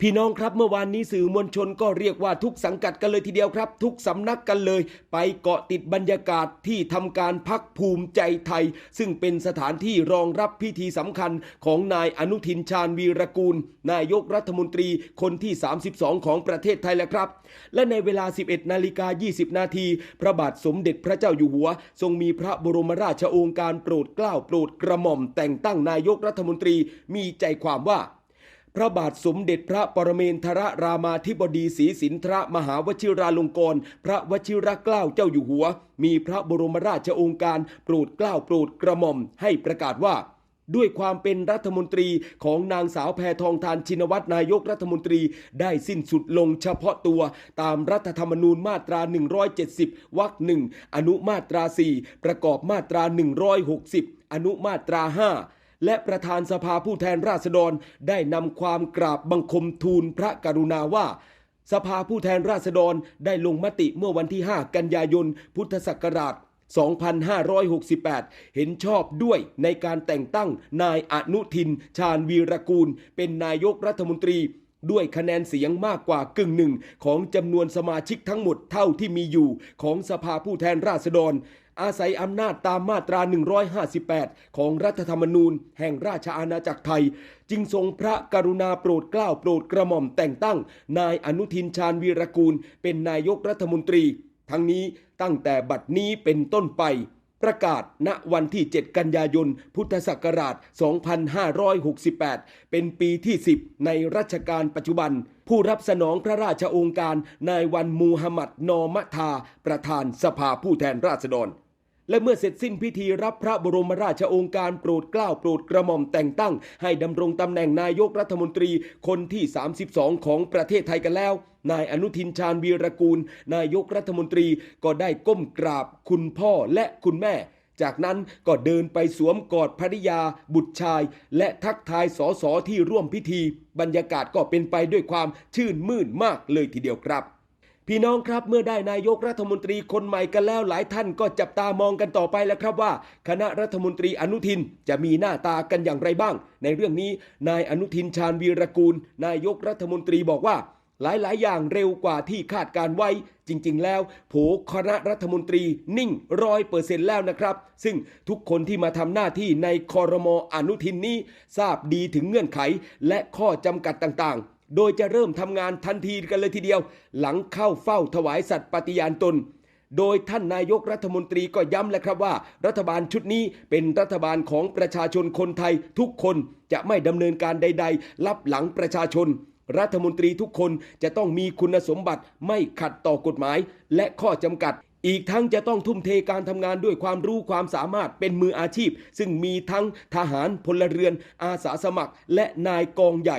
พี่น้องครับเมื่อวานนี้สื่อมวลชนก็เรียกว่าทุกสังกัดกันเลยทีเดียวครับ ทุกสำนักกันเลย ไปเกาะติดบรรยากาศที่ทำการพักภูมิใจไทย ซึ่งเป็นสถานที่รองรับพิธีสำคัญของนายอนุทินชาญวีรกูล นายกรัฐมนตรีคนที่ 32 ของประเทศไทยแล้วครับ และในเวลา 11 นาฬิกา 20 นาทีพระบาทสมเด็จพระเจ้าอยู่หัว ทรงมีพระบรมราชโองการโปรดเกล้าโปรดกระหม่อมแต่งตั้งนายกรัฐมนตรีมีใจความว่า พระบาทสมเด็จพระปรเมนทรรามาธิบดีศรีสินทรมหาวชิราลงกรณพระวชิรเกล้าเจ้าอยู่หัว มีพระบรมราชโองการโปรดเกล้าโปรดกระหม่อมให้ประกาศว่า ด้วยความเป็นรัฐมนตรีของนางสาวแพทองทานชินวัตรนายกรัฐมนตรีได้สิ้นสุดลงเฉพาะตัว ตามรัฐธรรมนูญมาตรา 170 วรรคหนึ่งอนุมาตรา 4 ประกอบมาตรา 160 อนุมาตรา 5 และประธานสภาผู้แทนราษฎรได้นำความกราบบังคมทูลพระกรุณาว่าสภาผู้แทนราษฎรได้ลงมติเมื่อวันที่ 5 กันยายน พุทธศักราช 2568 เห็นชอบด้วยในการแต่งตั้งนายอนุทิน ชาญวีรกูล เป็นนายกรัฐมนตรี ด้วยคะแนนเสียงมากกว่ากึ่งหนึ่งของจำนวนสมาชิกทั้งหมดเท่าที่มีอยู่ของสภาผู้แทนราษฎร อาศัยอำนาจตามมาตรา 158 ของรัฐธรรมนูญ แห่งราชอาณาจักรไทย จึงทรงพระกรุณาโปรดเกล้าโปรดกระหม่อมแต่งตั้ง นายอนุทินชาญวีรกูล เป็นนายกรัฐมนตรี ทั้งนี้ตั้งแต่บัดนี้เป็นต้นไปประกาศณวันที่ 7 กันยายน พุทธศักราช 2568 เป็นปีที่ 10 ในรัชกาลปัจจุบัน ผู้รับสนองพระราชองค์การ นายวันมูฮัมหมัด นอมะทา ประธานสภาผู้แทนราษฎร และเมื่อเสร็จสิ้นพิธีรับพระบรมราชโองการโปรดเกล้าโปรดกระหม่อมแต่งตั้ง ให้ดำรงตำแหน่งนายกรัฐมนตรีคนที่ 32 ของประเทศไทยกันแล้ว นายอนุทินชาญวีรกูล นายกรัฐมนตรีก็ได้ก้มกราบคุณพ่อและคุณแม่ จากนั้นก็เดินไปสวมกอดภริยา บุตรชาย และทักทายสอสอที่ร่วมพิธี บรรยากาศก็เป็นไปด้วยความชื่นมื่นมากเลยทีเดียวครับ พี่น้องครับเมื่อได้นายกรัฐมนตรีคนใหม่กันแล้วหลายท่านก็จับตามองกันต่อไปแล้วครับว่า คณะรัฐมนตรีอนุทินจะมีหน้าตากันอย่างไรบ้าง ในเรื่องนี้นายอนุทินชาญวีรกูล นายกรัฐมนตรีบอกว่าหลาย ๆ อย่างเร็วกว่าที่คาดการไว้ จริง ๆ แล้ว โผคณะรัฐมนตรีนิ่งร้อยเปอร์เซ็นต์แล้วนะครับ ซึ่งทุกคนที่มาทำหน้าที่ในคอรมออนุทินนี้ ทราบดีถึงเงื่อนไขและข้อจำกัดต่าง ๆ โดยจะเริ่มทำงานทันทีกันเลยทีเดียว หลังเข้าเฝ้าถวายสัตย์ปฏิญาณตน โดยท่านนายกรัฐมนตรีก็ย้ำแล้วครับว่า รัฐบาลชุดนี้เป็นรัฐบาลของประชาชนคนไทยทุกคนจะไม่ดำเนินการใดๆลับหลังประชาชน รัฐมนตรีทุกคนจะต้องมีคุณสมบัติไม่ขัดต่อกฎหมาย และข้อจำกัดอีกทั้งจะต้องทุ่มเทการทำงานด้วยความรู้ความสามารถเป็นมืออาชีพ ซึ่งมีทั้งทหารพลเรือนอาสาสมัคร และนายกองใหญ่